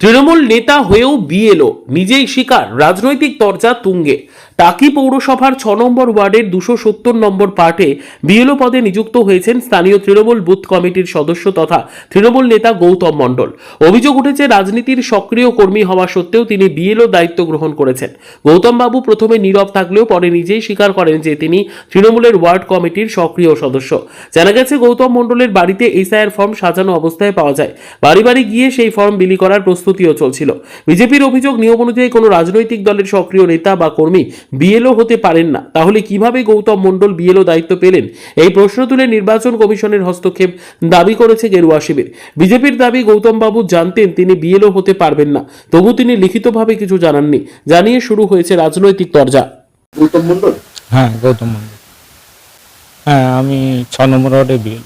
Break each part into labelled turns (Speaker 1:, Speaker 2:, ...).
Speaker 1: তৃণমূল নেতা হয়েও বিএলও নিজেই স্বীকার রাজনৈতিক তরজা তুঙ্গে। টাকি পৌরসভার ছ নম্বর ওয়ার্ডের দুশো সত্তর নম্বর পার্টে বিএলও পদে নিযুক্ত হয়েছেন স্থানীয় তৃণমূল বুথ কমিটির সদস্য তথা তৃণমূল নেতা গৌতম মণ্ডল। অভিযোগ উঠেছে, রাজনীতির সক্রিয় কর্মী হওয়া সত্ত্বেও তিনি বিএলও দায়িত্ব গ্রহণ করেছেন। গৌতম বাবু প্রথমে নীরব থাকলেও পরে নিজেই স্বীকার করেন যে তিনি তৃণমূলের ওয়ার্ড কমিটির সক্রিয় সদস্য। জানা গেছে, গৌতম মণ্ডলের বাড়িতে এসআইআর ফর্ম সাজানো অবস্থায় পাওয়া যায়। বাড়ি বাড়ি গিয়ে সেই ফর্ম বিলি করার প্রস্তুতিও চলছিল। বিজেপির অভিযোগ নিয়ম অনুযায়ী কোনো রাজনৈতিক দলের সক্রিয় নেতা বা কর্মী বিএলও হতে পারেন না। তাহলে কীভাবে গৌতম মণ্ডল বিএলও দায়িত্ব পেলেন? এই প্রশ্ন তুলে নির্বাচন কমিশনের হস্তক্ষেপ দাবি করেছে গেরুয়া শিবির। বিজেপির দাবি গৌতম বাবু জানতেন তিনি বিএলও হতে পারবেন না। তবু তিনি লিখিতভাবে কিছু জানাননি। জানিয়ে শুরু হয়েছে রাজনৈতিক তরজা।
Speaker 2: গৌতম মন্ডল
Speaker 3: হ্যাঁ গৌতম মন্ডল হ্যাঁ আমি ছ নম্বর ওয়ার্ডে বিএল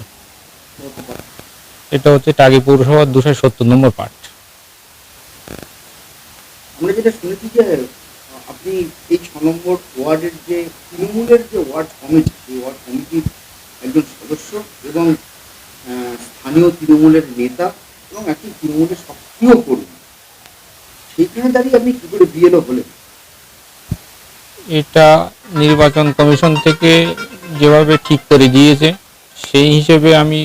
Speaker 3: এটা হচ্ছে টাকি পৌরসভার দুশো সত্তর নম্বর পার্ট।
Speaker 2: আমরা যেটা শুনেছি যে আপনি এই ছ নম্বর ওয়ার্ডের যে তৃণমূলের যে ওয়ার্ড কমিটি সেই ওয়ার্ড কমিটির একজন সদস্য এবং স্থানীয় তৃণমূলের নেতা এবং একজন তৃণমূলের সক্রিয় কর্মী, সেইখানে দাঁড়িয়ে আপনি কী করে বিএলও হলেন?
Speaker 3: এটা নির্বাচন কমিশন থেকে যেভাবে ঠিক করে দিয়েছে, সেই হিসেবে আমি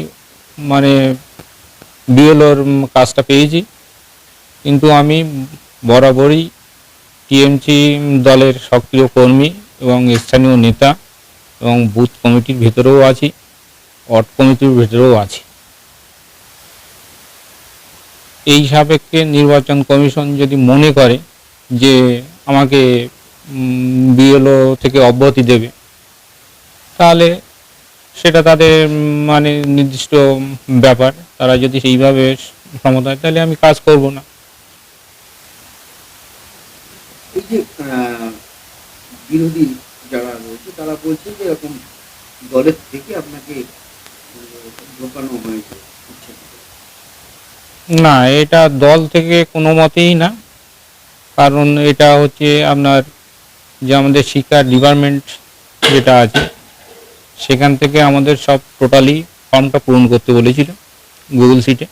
Speaker 3: মানে বিএলওর কাজটা পেয়েছি। কিন্তু আমি বরাবরই টিএমসি দলের সক্রিয় কর্মী এবং স্থানীয় নেতা এবং বুথ কমিটির ভেতরেও আছি, ওয়ার্ড কমিটির ভেতরেও আছি। এই সাপেক্ষে নির্বাচন কমিশন যদি মনে করে যে আমাকে বিএলও থেকে অব্যাহতি দেবে, তাহলে সেটা তাদের মানে নির্দিষ্ট ব্যাপার। তারা যদি সেইভাবে সম্মত হয় তাহলে আমি কাজ করব না।
Speaker 2: এই যে বিরোধী যারা রয়েছে তারা বলছে যে এরকম দলের থেকে আপনাকে ঢোকানো হয়েছে।
Speaker 3: না এটা দল থেকে কোনো মতেই না। কারণ এটা হচ্ছে আপনার যে আমাদের শিক্ষা ডিপার্টমেন্ট যেটা আছে সেখান থেকে আমাদের সব টোটালি ফর্মটা পূরণ করতে বলেছিল। গুগল সিটে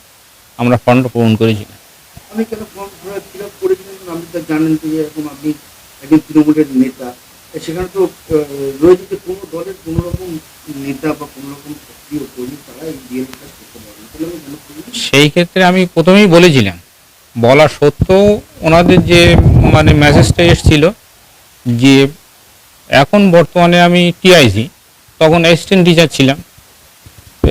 Speaker 3: আমরা ফর্মটা পূরণ করেছিলাম
Speaker 2: আমি কেন ফর্ম কারণ আপনি তো জানেন যে এরকম আপনি একজন তৃণমূলের নেতা। সেখানে তো রয়েছে যে কোনো দলের কোনো রকম নেতা বা কোনো রকম সক্রিয় কর্মী তারা এই বিয়ের কাজ করতে?
Speaker 3: সেই ক্ষেত্রে আমি প্রথমেই বলেছিলাম, বলা সত্ত্বেও ওনাদের যে মানে মেসেজটা এসেছিল যে, এখন বর্তমানে আমি টিআইসি তখন অ্যাসিস্ট্যান্ট টিচার ছিলাম।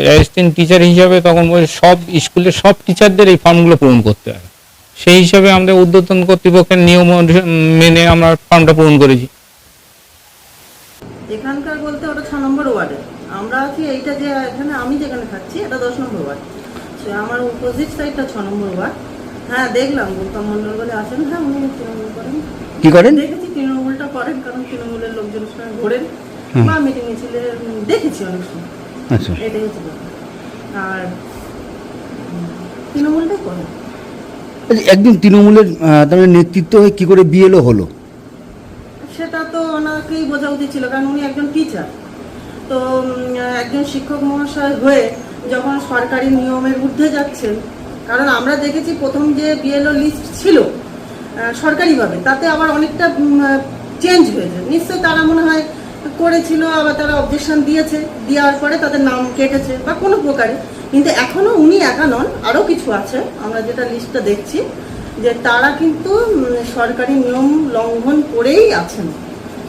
Speaker 3: অ্যাসিস্ট্যান্ট টিচার হিসাবে তখন সব স্কুলের সব টিচারদের এই ফর্মগুলো পূরণ করতে হবে সেই হিসাবে আমাদের উদ্বোধন কর্তৃপক্ষের নিয়ম মেনে আমরা ফর্মটা পূরণ করেছি।
Speaker 4: এখানকার বলতে ওটা ছ নম্বর ওয়ার্ডে। আমরা আছি এইটা যে এখানে আমি যেখানে থাকছি এটা দশ নম্বর ওয়ার্ড। সে আমার অপোজিট সাইডটা ছ নম্বর ওয়ার্ড। হ্যাঁ দেখলাম গৌতম মন্ডল বলে আছেন হ্যাঁ উনি তৃণমূল করেন।
Speaker 2: কি করেন?
Speaker 4: দেখেছি তৃণমূলটা করেন কারণ তৃণমূলের লোকজন সঙ্গে ঘোরেন। বা মিটিং মিছিলে দেখেছি অনেক সময়।
Speaker 2: আচ্ছা।
Speaker 4: এটাই হচ্ছে আর তৃণমূলটাই করেন।
Speaker 5: একদিন তৃণমূলের তার মানে নেতৃত্ব হয়ে কি করে বিএলও হলো?
Speaker 4: সেটা তো ওনাকেই বোঝা উচিত ছিল, কারণ উনি একজন টিচার তো একজন শিক্ষক মহাশয় হয়ে যখন সরকারি নিয়মের ঊর্ধ্বে যাচ্ছেন, কারণ আমরা দেখেছি প্রথম যে বিএলও লিস্ট ছিল সরকারিভাবে, তাতে আবার অনেকটা চেঞ্জ হয়েছে। নিশ্চয়ই তারা মনে হয় করেছিল, আবার তারা অবজেকশন দিয়েছে, দেওয়ার পরে তাদের নাম কেটেছে, বা কোনো প্রকারে। কিন্তু এখনও উনি একা নন আরও কিছু আছে, আমরা যেটা লিস্টটা দেখছি, যে তারা কিন্তু সরকারি নিয়ম লঙ্ঘন করেই আছেন।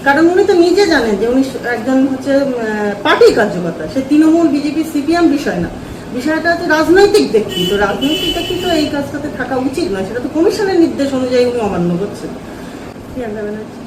Speaker 4: কারণ উনি তো নিজে জানেন যে উনি একজন হচ্ছে পার্টি কার্যকর্তা, সে তৃণমূল বিজেপি সিপিএম বিষয় না। বিষয়টা হচ্ছে রাজনৈতিক ব্যক্তি তো রাজনৈতিক ব্যক্তি তো এই কাজটাতে থাকা উচিত নয়, সেটা তো কমিশনের নির্দেশ অনুযায়ী উনি অমান্য করছেন। প্রিয়াঙ্কা ব্যানার্জি